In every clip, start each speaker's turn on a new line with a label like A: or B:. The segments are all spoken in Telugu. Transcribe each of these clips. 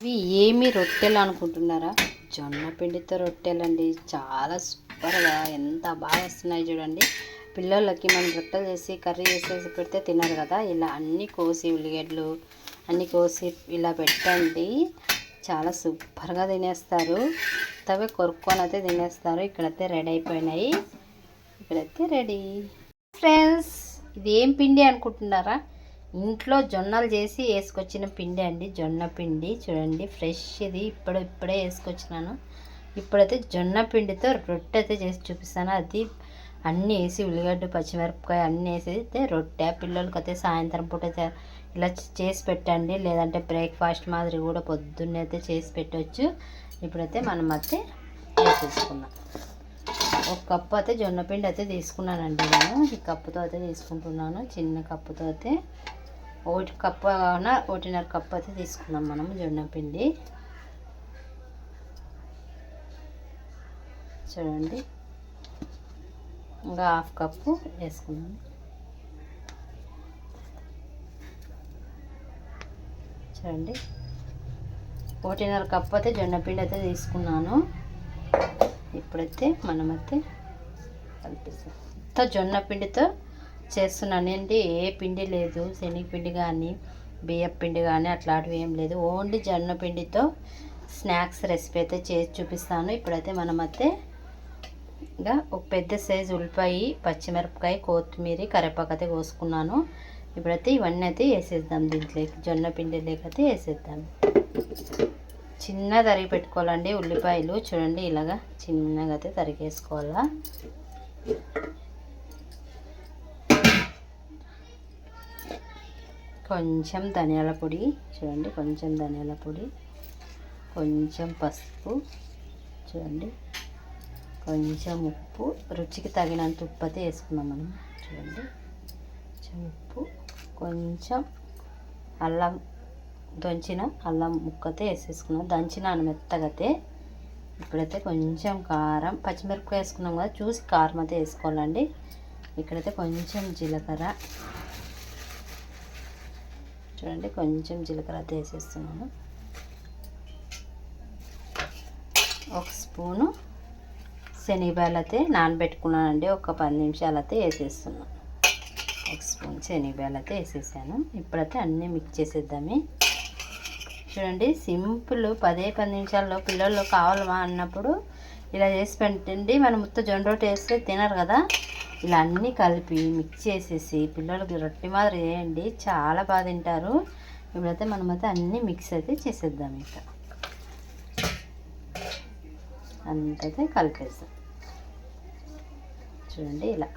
A: ఇవి ఏమి రొట్టెలు అనుకుంటున్నారా? జొన్న పిండితో రొట్టెలండి. చాలా సూపర్గా ఎంత బాగా వస్తున్నాయి చూడండి. పిల్లలకి మనం రొట్టెలు చేసి కర్రీ చేసేసి పెడితే తినరు కదా. ఇలా అన్నీ కోసి ఉల్లిగడ్డలు అన్నీ కోసి ఇలా పెట్టండి. చాలా సూపర్గా తినేస్తారు. తవే కొరుక్కొని అయితే తినేస్తారు. ఇక్కడైతే రెడీ అయిపోయినాయి. ఇక్కడైతే రెడీ. ఫ్రెండ్స్ ఇది ఏం పిండి అనుకుంటున్నారా? ఇంట్లో జొన్నలు చేసి వేసుకొచ్చిన పిండి అండి. జొన్న పిండి చూడండి ఫ్రెష్ ఇది. ఇప్పుడు ఇప్పుడే వేసుకొచ్చినాను. ఇప్పుడైతే జొన్న పిండితో రొట్టె అయితే చేసి చూపిస్తాను. అది అన్నీ వేసి ఉల్లిగడ్డ పచ్చిమిరపకాయ అన్నీ వేసి అయితే రొట్టె. పిల్లలకి అయితే సాయంత్రం పూట అయితే ఇలా చేసి పెట్టండి. లేదంటే బ్రేక్ఫాస్ట్ మాదిరి కూడా పొద్దున్నే అయితే చేసి పెట్టవచ్చు ఇప్పుడైతే మనం అయితే వేసేసుకుందాం ఒక కప్పు అయితే జొన్న పిండి అయితే తీసుకున్నానండి నేను. ఈ కప్పుతో అయితే తీసుకుంటున్నాను. చిన్న కప్పుతో అయితే ఒకటి కప్పు కావున ఒకటిన్నర కప్పు అయితే తీసుకున్నాం మనం జొన్న పిండి చూడండి. ఇంకా హాఫ్ కప్పు వేసుకున్నాను చూడండి. ఒకటిన్నర కప్పు అయితే జొన్నపిండి అయితే తీసుకున్నాను. ఇప్పుడైతే మనమైతే కలిపిస్తాం జొన్న పిండితో చేస్తున్నాను. ఏంటి ఏ పిండి లేదు శనగపిండి కానీ బియ్యం పిండి కానీ అట్లాంటివి ఏం లేదు. ఓన్లీ జొన్న పిండితో స్నాక్స్ రెసిపీ అయితే చేసి చూపిస్తాను. ఇప్పుడైతే మనమైతే ఇంకా ఒక పెద్ద సైజు ఉల్లిపాయ పచ్చిమిరపకాయ కొత్తిమీర కరివేపాకు అయితే కోసుకున్నాను. ఇప్పుడైతే ఇవన్నీ అయితే వేసేద్దాం దీంట్లోకి. జొన్న పిండి లేకైతే వేసేద్దాం. చిన్న తరిగి పెట్టుకోవాలండి ఉల్లిపాయలు. చూడండి ఇలాగా చిన్నగా అయితే తరిగేసుకోవాలా. కొంచెం ధనియాల పొడి చూడండి కొంచెం ధనియాల పొడి కొంచెం పసుపు చూడండి కొంచెం ఉప్పు రుచికి తగినంత ఉప్పు అయితే వేసుకున్నాం మనం చూడండి కొంచెం ఉప్పు కొంచెం అల్లం దంచిన అల్లం ముక్కతే వేసేసుకున్నాం. దంచినాను మెత్తగతే ఇప్పుడైతే కొంచెం కారం పచ్చిమిరపకాయ వేసుకున్నాం కదా చూసి కారం అయితే వేసుకోవాలండి. ఇక్కడైతే కొంచెం జీలకర్ర చూడండి కొంచెం జీలకర్ర అయితే వేసేస్తున్నాను ఒక స్పూను శనగబాయలు అయితే నానబెట్టుకున్నానండి ఒక పది నిమిషాలు అయితే వేసేస్తున్నాను. ఒక స్పూన్ శనగబాయలు అయితే వేసేసాను. ఇప్పుడైతే అన్నీ మిక్స్ చేసేద్దామే. చూడండి సింపుల్ పదే పది నిమిషాల్లో పిల్లలు కావాలమా అన్నప్పుడు ఇలా చేసి పెట్టండి. మనం మొత్తం జొండ రొట్టె వేస్తే తినరు కదా. ఇలా అన్నీ కలిపి మిక్స్ చేసేసి పిల్లలకి రొట్టె మాదిరి చేయండి. చాలా బాగా తింటారు. ఇప్పుడైతే మనమైతే అన్నీ మిక్స్ అయితే చేసేద్దాం ఇంకా. అంతైతే కలిపేస్తాం చూడండి ఇలా.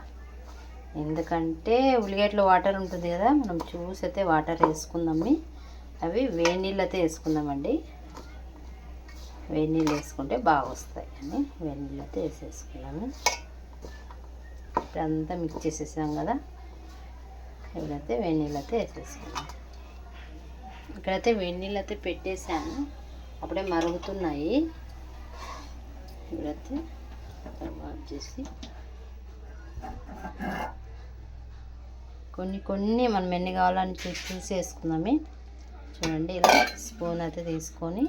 A: ఎందుకంటే ఉల్లిగడ్డలో వాటర్ ఉంటుంది కదా మనం చూసి అయితే వాటర్ వేసుకుందాం. అవి వేడి నీళ్ళు అయితే వేసుకుందామండి. వేడి నీళ్ళు వేసుకుంటే బాగా వస్తాయి అని వేడి నీళ్ళు అయితే వేసేసుకున్నాము ఇదంతా మిక్స్ చేసేసాం కదా. ఇప్పుడైతే వేడి వేసేసాను అయితే ఇక్కడైతే వేడి పెట్టేశాను. అయితే పెట్టేసాను అప్పుడే మరుగుతున్నాయి. ఇప్పుడైతే ఆఫ్ చేసి కొన్ని కొన్ని మనం ఎన్ని కావాలని చూసి చూసి వేసుకుందామే. చూడండి ఇలా స్పూన్ అయితే తీసుకొని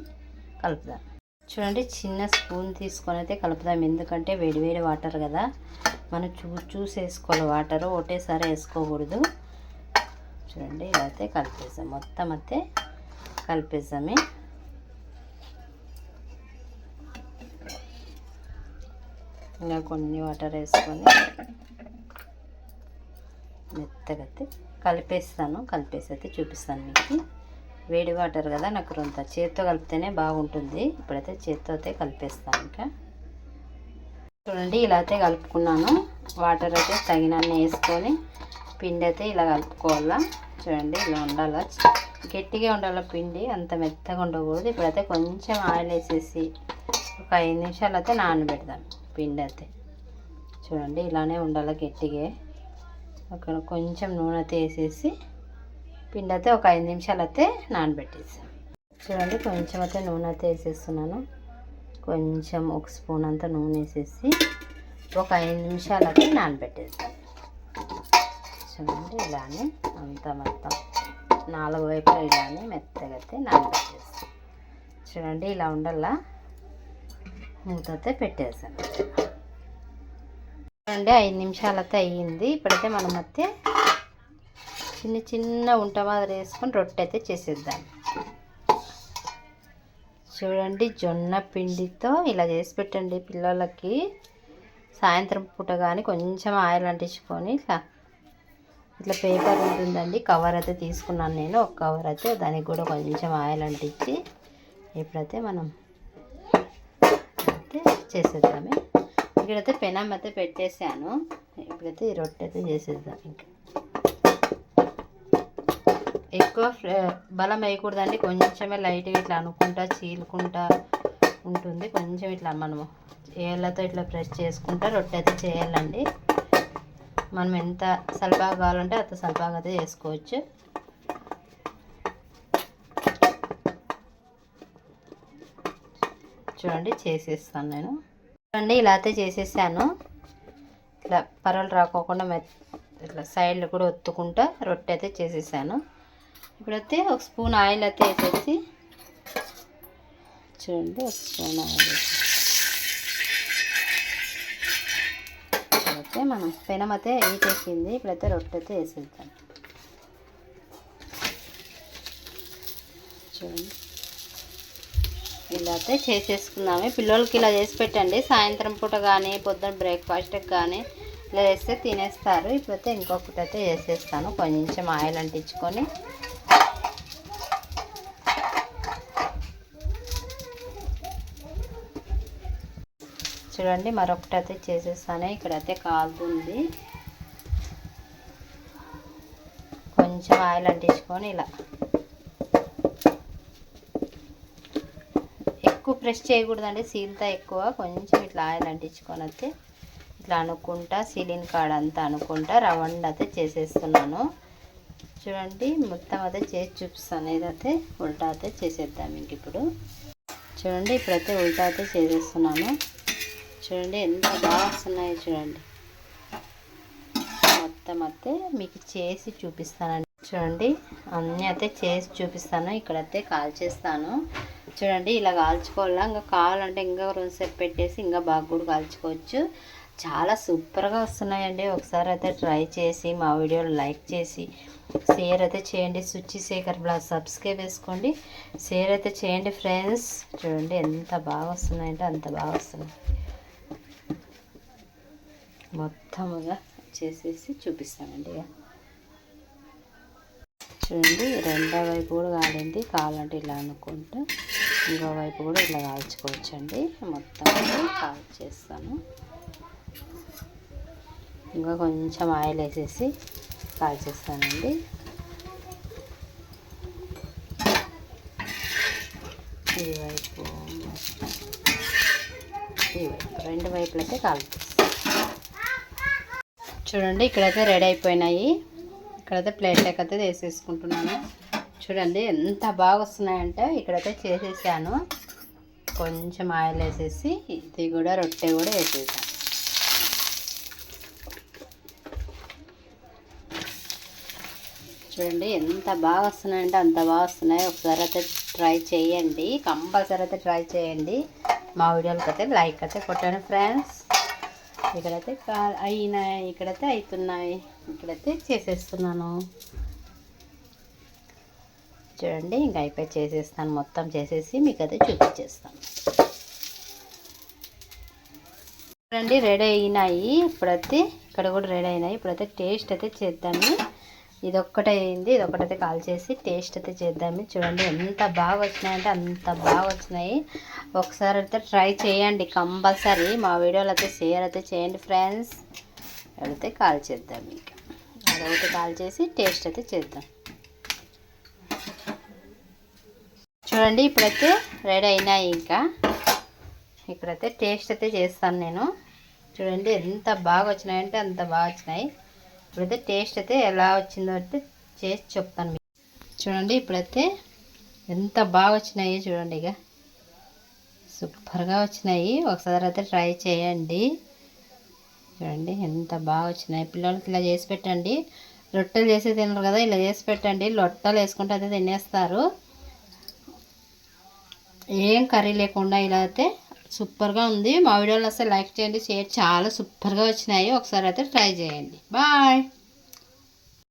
A: కలుపుదాం. చూడండి చిన్న స్పూన్ తీసుకొని అయితే కలుపుదాం. ఎందుకంటే వేడి వేడి వాటర్ కదా. మనం చూ చూసి వేసుకోవాలి వాటర్ ఒకటేసారి వేసుకోకూడదు. చూడండి ఇలా అయితే కలిపేసాం. మొత్తం అయితే కలిపేసామే ఇంకా కొన్ని వాటర్ వేసుకొని మెత్తగా అయితే కలిపేస్తాను. కలిపేసి అయితే చూపిస్తాను మీకు. వేడి వాటర్ కదా నాకు రొంత చేత్తో కలిపితేనే బాగుంటుంది. ఇప్పుడైతే చేత్తో అయితే కలిపేస్తాను ఇంకా. చూడండి ఇలా అయితే కలుపుకున్నాను. వాటర్ అయితే తగినన్ని వేసుకొని పిండి అయితే ఇలా కలుపుకోవాలా? చూడండి ఇలా ఉండాలా? గట్టిగా ఉండాలి పిండి? అంత మెత్తగా ఉండకూడదు. ఇప్పుడైతే కొంచెం ఆయిల్ వేసేసి ఒక ఐదు నిమిషాలు అయితే నానబెడదాం పిండి అయితే. చూడండి ఇలానే ఉండాలి గట్టిగా. అక్కడ కొంచెం నూనె అయితే వేసేసి పిండి అయితే ఒక ఐదు నిమిషాలు అయితే నానబెట్టేసాం చూడండి కొంచెం అయితే నూనె అయితే వేసేస్తున్నాను. కొంచెం ఒక స్పూన్ అంతా నూనె వేసేసి ఒక ఐదు నిమిషాలకి అయితే నానబెట్టేస్తాం చూడండి ఇలానే అంతా మొత్తం నాలుగు వైపులా ఇలానే మెత్తగా అయితే నానబెట్టేస్తాం చూడండి ఇలా ఉండల్లా మూతతే పెట్టేసాను చూడండి ఐదు నిమిషాలతో అయ్యింది. ఇప్పుడైతే మనం అయితే చిన్న చిన్న ఉంట మాదిరి వేసుకొని రొట్టె అయితే చేసేద్దాం. చూడండి జొన్న పిండితో ఇలా చేసి పెట్టండి పిల్లలకి. సాయంత్రం పూట కానీ కొంచెం ఆయిల్ అంటించుకొని ఇట్లా ఇట్లా పేపర్ ఉంటుందండి కవర్ అయితే తీసుకున్నాను నేను. ఒక కవర్ అయితే దానికి కూడా కొంచెం ఆయిల్ అంటించి ఇప్పుడైతే మనం అయితే చేసేద్దామే. ఇక్కడైతే పెనం అయితే పెట్టేసాను ఇప్పుడైతే ఈ రొట్టె అయితే చేసేద్దాం ఇంకా. ఎక్కువ బలం వేయకూడదండి. కొంచెమే లైట్గా ఇట్లా అనుకుంటా చీలుకుంటా ఉంటుంది. కొంచెం ఇట్లా మనము ఏళ్ళతో ఇట్లా ప్రెస్ చేసుకుంటా రొట్టె అయితే చేయాలండి. మనం ఎంత సల్పాగా కావాలంటే అంత సల్పాగా అయితే చేసుకోవచ్చు. చూడండి చేసేస్తాను నేను. చూడండి ఇలా అయితే చేసేసాను. ఇట్లా పరవలు రాకోకుండా ఇట్లా సైడ్లు కూడా ఒత్తుకుంటా రొట్టె అయితే చేసేసాను. ఇప్పుడైతే ఒక స్పూన్ ఆయిల్ అయితే వేసేసి చూడండి ఒక స్పూన్ ఆయిల్ అయితే. ఇప్పుడైతే మనం పెనం అయితే వేసేసింది ఇప్పుడైతే రొట్టె అయితే వేసేద్దాం. చూడండి. ఇలా అయితే చేసేసుకుందాము పిల్లలకి ఇలా చేసి పెట్టండి. సాయంత్రం పూట కానీ పొద్దున్న బ్రేక్ఫాస్ట్కి కానీ ఇలా తినేస్తారు. ఇప్పుడైతే ఇంకొకటి అయితే వేసేస్తాను కొంచెం ఆయిల్ అంటించుకొని. చూడండి మరొకటి అయితే చేసేస్తాను. ఇక్కడైతే కాలుతుంది. కొంచెం ఆయిల్ అంటించుకొని ఇలా. ఎక్కువ ప్రెస్ చేయకూడదండి. సీల్తా ఎక్కువ. కొంచెం ఇట్లా ఆయిల్ అంటించుకొని అయితే. ఇట్లా అనుకుంటా సీలిన్ కాడ అంతా అనుకుంటా రౌండ్ అయితే చేసేస్తున్నాను. చూడండి మొత్తం అయితే చేసి చూపిస్తాను అయితే ఉల్టా అయితే చేసేద్దాం ఇంక ఇప్పుడు. చూడండి ఇప్పుడైతే ఉల్టా అయితే చేసేస్తున్నాను. చూడండి ఎంత బాగా వస్తున్నాయో చూడండి. మొత్తం అయితే మీకు చేసి చూపిస్తానండి. చూడండి అన్నీ అయితే చేసి చూపిస్తాను. ఇక్కడైతే కాల్ చేస్తాను. చూడండి ఇలా కాల్చుకోవాలా? ఇంకా కావాలంటే ఇంకా రెండు సేపు పెట్టేసి ఇంకా బాగా కూడా కాల్చుకోవచ్చు. చాలా సూపర్గా వస్తున్నాయండి. ఒకసారి అయితే ట్రై చేసి మా వీడియోలు లైక్ చేసి షేర్ అయితే చేయండి. సుచి శేఖర్ బ్లాగ్ సబ్స్క్రైబ్ చేసుకోండి. షేర్ అయితే చేయండి ఫ్రెండ్స్. చూడండి ఎంత బాగా వస్తున్నాయంటే అంత బాగా వస్తున్నాయి. మొత్తముగా చేసేసి చూపిస్తానండి ఇక. చూడండి రెండో వైపు కూడా కాలింది కావాలంటే ఇలా అనుకుంటూ ఇంకో వైపు కూడా ఇలా కాల్చుకోవచ్చండి. మొత్తం కాల్ చేస్తాను. ఇంకా కొంచెం ఆయిల్ వేసేసి కాల్చేస్తానండి ఈ వైపు ఈ వైపు రెండు వైపులు అయితే కాల్చేస్తాను చూడండి ఇక్కడైతే రెడీ అయిపోయినాయి. ఇక్కడైతే ప్లేట్లోకి అయితే వేసేసుకుంటున్నాను. చూడండి ఎంత బాగా వస్తున్నాయంటే ఇక్కడైతే చేసేసాను. కొంచెం ఆయిల్ వేసేసి ఇది కూడా రొట్టె కూడా వేసేసాను. చూడండి ఎంత బాగా వస్తున్నాయంటే అంత బాగా వస్తున్నాయి. ఒకసారి అయితే ట్రై చేయండి. కంపల్సరీ అయితే ట్రై చేయండి. మా వీడియోలకి అయితే లైక్ అయితే కొట్టండి ఫ్రెండ్స్. ఇక్కడైతే అయినాయి ఇక్కడైతే అవుతున్నాయి ఇక్కడైతే చేసేస్తున్నాను. చూడండి ఇంకా అయిపోయి చేసేస్తాను. మొత్తం చేసేసి మీకు అయితే చూపించేస్తాను. చూడండి రెడీ అయినాయి. ఇప్పుడైతే ఇక్కడ కూడా రెడీ అయినాయి. ఇప్పుడైతే టేస్ట్ అయితే చేద్దాము. ఇది ఒక్కటే అయింది ఇది ఒకటైతే కాల్ చేసి టేస్ట్ అయితే చేద్దాము. చూడండి ఎంత బాగా వచ్చినాయంటే అంత బాగా వచ్చినాయి. ఒకసారి అయితే ట్రై చేయండి కంపల్సరీ. మా వీడియోలో అయితే షేర్ అయితే చేయండి ఫ్రెండ్స్ అయితే కాల్ చేద్దాం ఇంకా. అదొకటి కాల్ చేసి టేస్ట్ అయితే చేద్దాం. చూడండి ఇప్పుడైతే రెడీ అయినాయి ఇంకా. ఇక్కడైతే టేస్ట్ అయితే చేస్తాను నేను. చూడండి ఎంత బాగా వచ్చినాయంటే అంత బాగా వచ్చినాయి. ఇప్పుడైతే టేస్ట్ అయితే ఎలా వచ్చిందో అయితే చేసి చెప్తాను మీకు. చూడండి ఇప్పుడైతే ఎంత బాగా వచ్చినాయి చూడండి ఇక. సూపర్గా వచ్చినాయి. ఒకసారి అయితే ట్రై చేయండి. చూడండి ఎంత బాగా వచ్చినాయి. పిల్లలకి ఇలా చేసి పెట్టండి. రొట్టెలు చేసి తినరు కదా ఇలా చేసి పెట్టండి. లొట్టలు వేసుకుంటే అయితే తినేస్తారు. ఏం కర్రీ లేకుండా ఇలా అయితే సూపర్గా ఉంది. మా వీడియోలో వస్తే లైక్ చేయండి షేర్ చాలా సూపర్గా వచ్చినాయి. ఒకసారి అయితే ట్రై చేయండి. బాయ్.